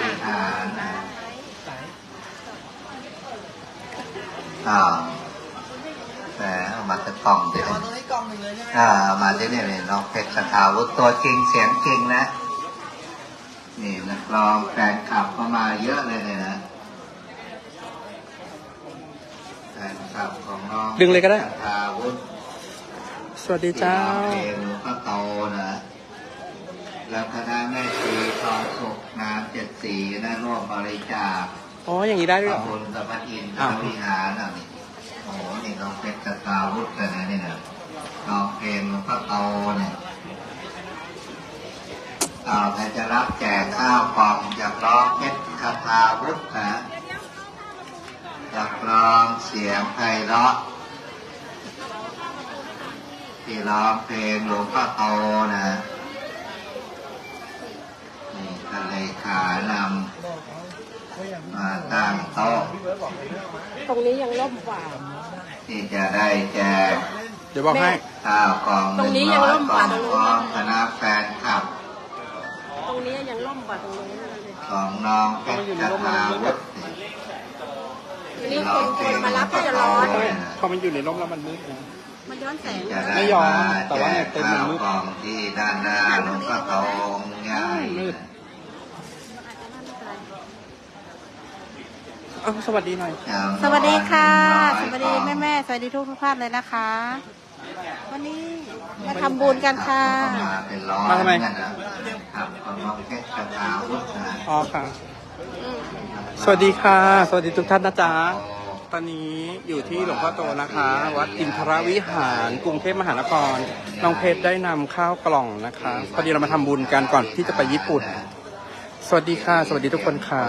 วิหารนะอ้าวแต่เอามาจะกล่องเดี๋ยวตรงนี้กล่องหนึ่งเลยใช่ไหมอ่า มาที่นี่เนี่ยน้องเพชรสถาวุฒิตัวจริงเสียงจริงนะ นี่นักร้องแฟนคลับก็มาเยอะเลยเนี่ยนะแฟนคลับของน้องดึงเลยก็ได้สถาวุฒิสวัสดีเจ้าที่ร้องเพลงหลวงพ่อโตนะ แล้วคณะแม่ชีทองสุขน้ำเจ็ดสีได้ร่วมบริจาคอ๋อ อย่างนี้ได้ด้วยเหรอทำบุญกับพระอินทร์พอ้าวระวิหารอะนี่โอ้โหนี่น้องเพชรสถาวุฒิเลยนะนี่นะน้องเพลงหลวงพ่อโตเนี่ยอ่าใครจะรับแจกข้าวกล่องจากร้องเพชรคาถาวุฒินะจากร้องเสียงไพเราะที่ร้องเพลงหลวงพ่อโตนะนี่ก็ เลยขานำมาตั้งโต๊ะตรงนี้ยังล่มกว่า ที่จะได้แจกเดี๋ยวบอกให้ข้าวกล่องหตรงนี้ยังร้อยร่มกกล่ว่างตรงนู้น ร้อมคณะแฟนคลับ ตรงนี้ยังล่มกว่าตรงนู้นเลยของน้องเพชรคาวุฒิทีนี้คนคนมารับก็จะร้อน พอมันอยู่ในร่มแล้วมันมืดนะ มันย้อนแสงจะได้ไม่ยอมแต่ว่าเนี่ยเต็มข้ามืดกล่องที่ด้านหน้าหลวงพ่อโตองค์ใหญ่ มืด เอ้าสวัสดีหน่อย สวัสดีค่ะสอย่างน้อยวัสดีแม่แม่ๆสวัสดีทุกทุกท่านเลยนะคะ วันนี้มาทำบุญกันค่ะ มาเป็นร้อยมาทำไมนั่นนะครับของน้องเพชรคาถาวุฒินะอ๋อค่ะ สวัสดีค่ะ สวัสดีทุกท่านนะจ๊ะ ตอนนี้อยู่ที่หลวงพ่อโตนะคะ วัดอินทรวิหารกรุงเทพมหานคร น้องเพชรได้นำข้าวกล่องนะคะ พอดีเรามาทำบุญกันก่อนที่จะไปญี่ปุ่น สวัสดีค่ะ สวัสดีทุกคนค่ะ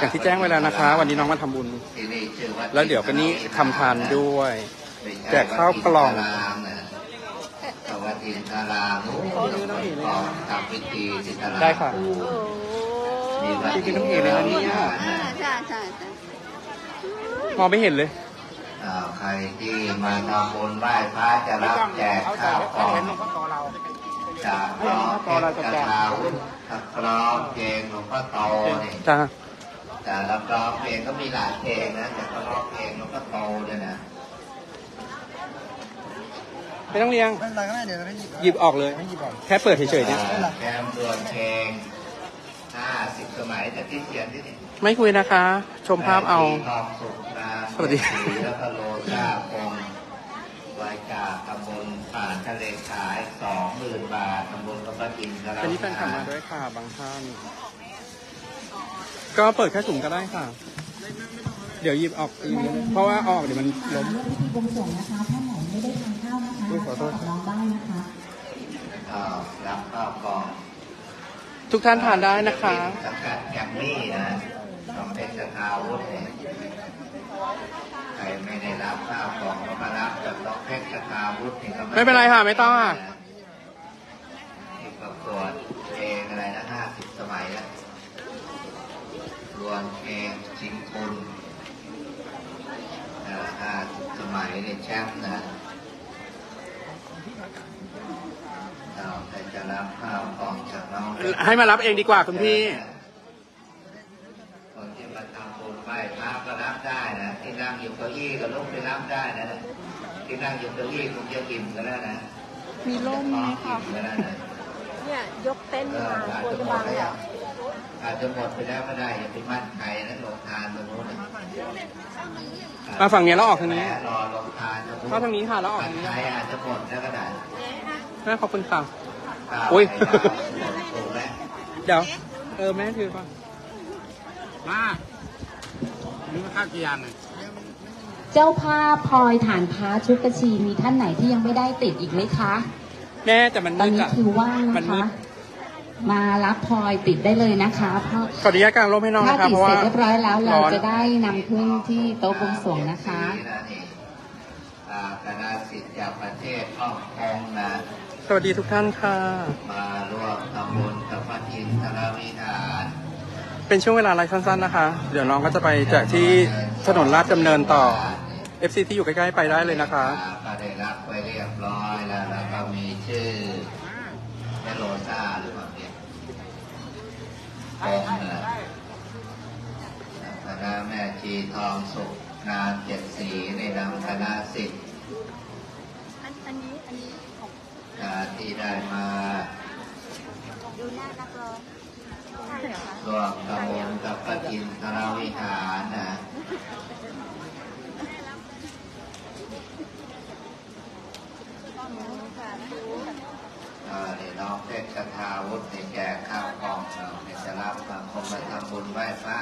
อย่างที่แจ้งไว้แล้วนะคะ วันนี้น้องมาทำบุญที่นี่ชื่อแล้วเดี๋ยวก็นี้ทำทานด้วย แจกข้าวกล่องสวัสดีทารามของทำพิธีสิทธาราได้ค่ะโอ้มีวัดพี่กินน้ำเอกเลยนะเนี่ยใช่ใช่ใช่มองไม่เห็นเลยอ่าใครที่มาทำบุญไหว้พระจะรับแจกข้าวกล่องจากหลวงพ่อเพชรกระทาวุฒิขับร้องเพลงหลวงพ่อโตเนี่ยจ้า แต่รับร้องเพลงก็มีหลายเพลงนะแต่ก็ร้องเพลงหลวงพ่อโตด้วยนะไม่ต้องเรียง ไม่เป็นไรก็ได้เดี๋ยวเราให้หยิบหยิบออกเลย ให้หยิบก่อน แค่เปิดเฉยๆเนี่ย อ่าแคมดวนเพลงห้าสิบสมัยแต่ที่เขียนที่นี่ ไม่คุยนะคะ ชมภาพเอาทองสุขนาสวัสดี แล้วก็โลชาพงวายกาตำบลผ่านทะเลขายสองหมื่นบาทตำบลกระปะกินกระอันนี้แฟนคลับมาด้วยค่ะบางท่าน ก็เปิดแค่ถุงก็ได้ค่ะ เดี๋ยวหยิบออกอีกนิดนึงเพราะว่าเอาออกเดี๋ยวมันล้มร่วมพิธีบวงสรวงนะคะท่านไหนไม่ได้ทานข้าวนะคะอุ๊ยขอโทษ น้องได้นะคะอ่ารับข้าวกล่องทุกท่านทานได้นะคะ สังกัดแกมมี่นะของเพชรคาวุฒิเนี่ยใครไม่ได้รับข้าวกล่องก็มารับจากดอกเพชรคาวุฒินี่ก็ไม่เป็นไรค่ะไม่ต้องอะ ที่ประกวดเพลงอะไรนะห้าสิบสมัยแล้วรวมเพลงชิงคุณห้า สิบสมัยในแชมป์นะเราใครจะรับข้าวกล่องจากน้องเพชรให้มารับเองดีกว่าคุณพี่คนที่มาทำบุญไหว้พระก็รับได้นะที่นั่งอยู่เก้าอี้ก็ลุกไปรับได้นะที่นั่งอยู่เก้าอี้คงจะอิ่มก็แล้วนะมีล่มไหมท้องคะอิ่มก็แล้วนะเนี่ยยกเต็นท์เออมาอาจควรจะจะหมบัดงไปเหรแล้อว อาจจะหมดไปแล้วก็ได้อย่าไปมั่นใครนะลงทานตรงนู้นนะมาฝั่งนี้แล้วออกทางนี้แหมรอลงทานตรงนู้นเข้าทางนี้ค่ะแล้วออกมั่ทานงนี้ใครอาจจะหมดแล้วก็ได้แม่ขอบคุณค่ะข้าวอุ๊ยไข่ดาวหมดถูกไหมเดี๋ยว เออแม่ถือป่ะมามีข้าวกี่อย่างหนึ่งเจ้าภาพพลอยฐานพระชุดกระชีมีท่านไหนที่ยังไม่ได้ติดอีกไหมคะ แม่แต่มันตอมืนดนี้อะคิวว่างมันนะมืคะ ด มารับพลอยติดได้เลยนะคะเพราะขออนุญาตกางร่มให้น้องถ้านะคะติดเพราะเสร็ว่า จเรียบร้อยแล้วเราร้อนจะได้นำขึ้นที่โต๊ะบวงสรวงนะคะนี่นะนี่อ่าคณะสิทธิ์จากประเทศฮ่องกงนะ สวัสดีทุกท่านค่ะ มาร่วมทำบุญกับพระอินทรวิหารเป็นช่วงเวลาไลฟ์สั้นๆนะคะ เดี๋ยวน้องก็จะไปแจกที่ถนนลาดดำเนินต่อ FC ที่อยู่ใกล้ๆไปได้เลยนะคะ ก็ได้รับไปเรียบร้อยแล้วแล้วก็มีชื่อแม่โรซ่าหรือเปล่าเนี่ยกงนะ ปี ทองสุขนามเจ็ดสีในนามคณะสิทธิ์อันอันนี้อันนี้ของอ่าที่ได้มาดูหน้านักร้องใช่เหรอคะร่วมกระบวนกับพระอินทรวิหารนะเอ่อนี่น้องเพชรกทาวุฒิในแจกข้าวกล่องเราในจะรับสังคมมาทำบุญไหว้พระ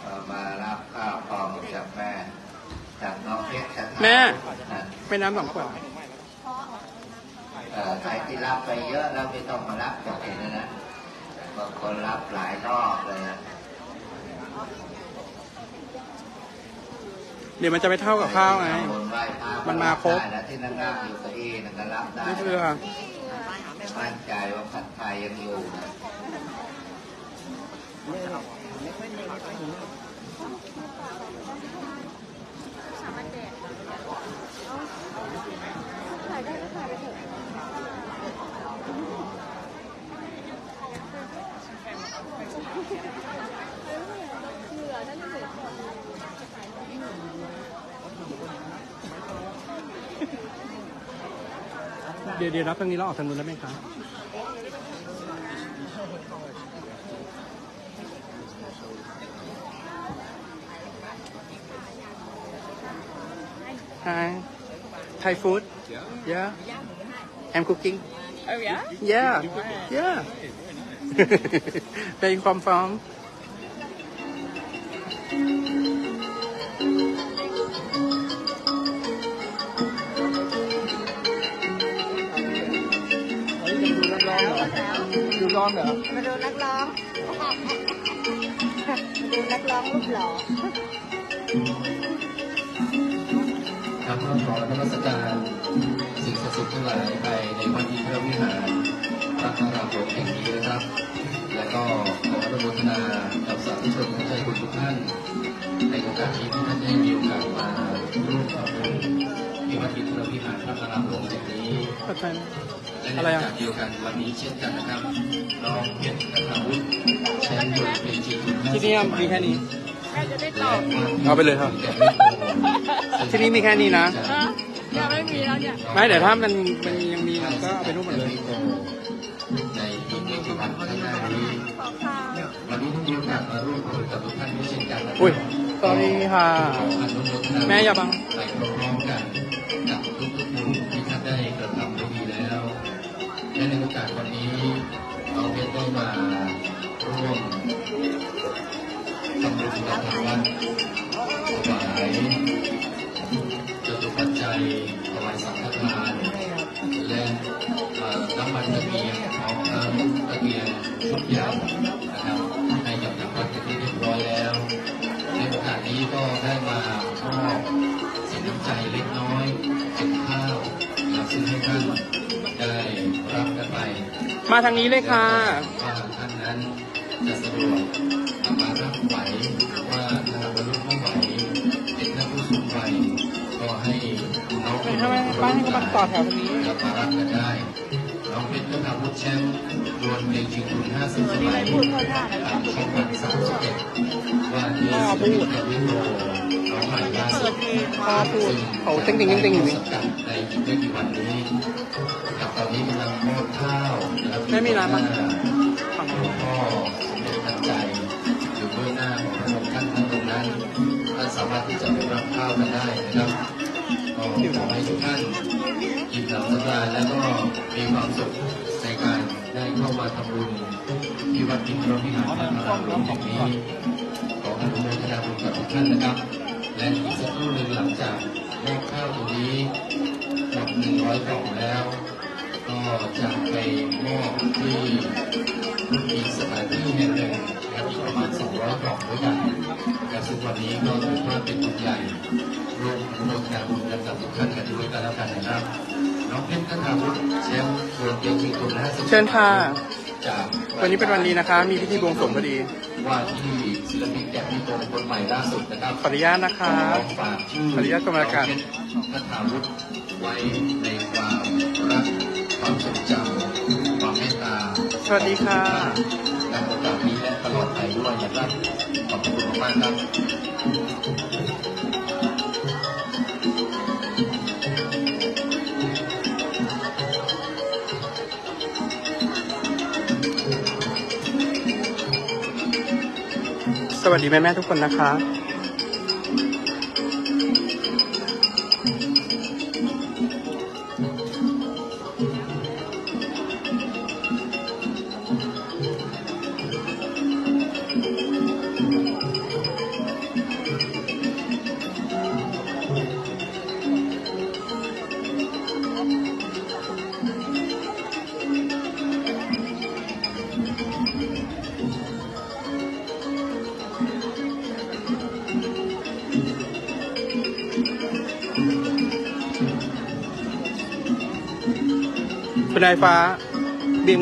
เอ่อมารับข้าวกล่องจากแม่ จากน้องเพชรกทา แม่นะไม่น้ำสองขวดเอ่อใครที่รับไปเยอะแล้วไม่ต้องมารับจากเองนะนะบางคนรับหลายรอบเลยนะเดี๋ยวมันจะไม่เท่ากับข้าวไงทำบุญไหว้พระมันมาครบ ได้แล้วที่นั่งรับอยู่เก้าอี้นั่นก็รับได้ไม่เชื่อมั่นใจว่าผัดไทยยังอยู่นะ ดี๋ยวเดี๋ยวรับทางนี้แล้วออกทางนู้นได้ไหมคะ Hi. Thai food? Yeah. I'm cooking. Oh yeah? Yeah. Yeah. Where you come from? ดูร้อนเหรอมาดูนักร้องมาดูนักร้องรูปหล่อครับก็ขอนมัสการสิ่งศักดิ์สิทธิ์ทั้งหลายไปในวันที่พระวิหารพระนารามหลวงแห่งนี้นะครับ และก็ขออนุโมทนากับสาธุชนทั้ใจคุณทุกท่านในโอกาสนี้ที่ท่านได้มีโอกาสมาร่วมทำบุญที่วัดอินทรวิหารพระนารามหลวงแห่งนี้ เข้าใจไหมและในอะไรโออะกาสเดียวกันวันนี้เช่นกันนะครับน้องเพชรกทาวุฒิแชมป์บทเพลงจีนที่นี่มีแค่นี้และเอาไปเลยครับ ที่นี่มีแค่นี้นะยังไม่มีแล้วเนี่ยไม่เดี๋ยวถ้ามันมันยังมีก็เอาไปรูปหมดเลยในอีกไม่กี่วันข้างหน้านี้วันนี้มีโอกาสมาร่วมทำบุญกับทุกท่านด้วยเช่นกันนะครับอุ้ยสวัสดีค่ะขออนุโมทนาแม่อย่าบังไปพร้อมๆกัน และในโอกาสวันนี้เราเพชรได้มาร่วมทำบุญกับทางวัดถวายจตุปัจจัยถวายสังฆทานและน้ำมันตะเกียงพร้อมทั้งตะเกียงชุดใหญ่นะครับให้กับทางวัดเป็นที่เรียบร้อยแล้ว ในโอกาสนี้ก็ได้มามอบสินน้ำใจเล็กน้อยเป็นข้าวนะซึ่งให้ท่าน มาทางนี้เลยค่ะว่าท่านนั้นจะสะดวกมารับไหวว่าถ้าบรรลุไม่ไหวเป็กนท่านผู้สูงวัยก็ให้น้องทำไมบ้าให้เขามาต่อแถวตรงนี้แล้วมารับกันได้น้องเพชรก็ทำวุฒิแชมป์ดวลเพลงชิงทุน50สมัยทางช่องวัน31ว่าที่ศิลปินแห่งวิโรน้องใหม่ล่าสุดพ่อพูดเขาเต็งติงเต็งติงอยู่นี่ในไม่กี่วันนี้ กับตอนนี้กำลังมอบข้าวนะครับไม่มีร้านมั้งหลวงพ่อสมเด็จทันใจอยู่เบื้องหน้าของพระองค์ท่านท่านตรงนั้นท่านสามารถที่จะไปรับข้าวกันได้นะครับก็ขอให้ทุกท่านอิ่มหนำสำราญแล้วก็มีความสุขในการได้เข้ามาทำบุญที่วัดอินทรวิหารพระนารามหลวงแห่งนี้ขออนุโมทนาบุญกับทุกท่านนะครับ และอีกสักครู่หนึ่งหลังจากมอบข้าวตรงนี้ หนึ่งร้อยกล่องแล้ว ก็จะไปมอบที่อีกสถานที่แห่งหนึ่งนะครับอีกประมาณ200กล่องด้วยกันและซึ่งวันนี้ก็ถือว่าเป็นบุญใหญ่ร่วมอนุโมทนาบุญกันกับทุกท่านกันด้วยกันแล้วกันนะครับน้องเพชรกทาวุฒิแชมป์ส่วนเกียรติคุณนะเชิญค่ะ จากวันนี้เป็นวันดีนะคะ มีพิธีบวงสรวงพอดี ว่าที่ศิลปินแกะพิโกงคนใหม่ล่าสุดนะครับขออนุญาตนะคะฝากชื่อขออนุญาตกรรมการพระถาวุฒิไว้ในความรักความทรงจำความเมตตาสวัสดีค่ะและโอกาสนี้และตลอดไปด้วยนะครับขอบคุณมากๆครับ สวัสดีแม่แม่ ๆ ทุกคนนะคะ คุณนายฟ้าเบี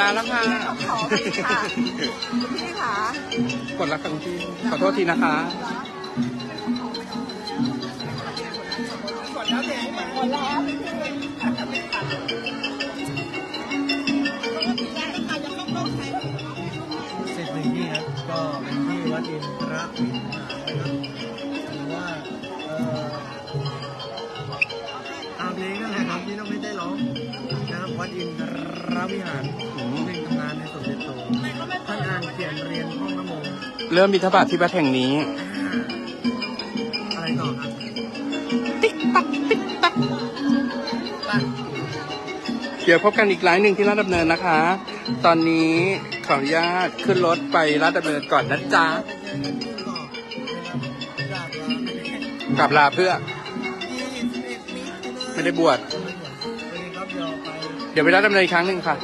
ลยปิดร้านแล้วค่ะ ขอไปค่ะคุณพี่ค่ะ กดรักกันที่ขอโทษทีนะคะเสร็จหนึ่งที่ครับก็เป็นที่วัดอินทรวิหารนะครับ เริ่มบิณฑบาตที่วัดแห่งนี้ อะไรต่อครับเดี๋ยวพบกันอีกไลน์หนึ่งที่ลาดดำเนินนะคะ ตอนนี้ขออนุญาตขึ้นรถไปลาดดำเนินก่อนนะจ๊ะกลับลาเพื่อ ไม่ได้บวชวันนี้ครับเดี๋ยวไปเดี๋ยวไปลาดดำเนินอีกครั้งหนึ่งค่ะ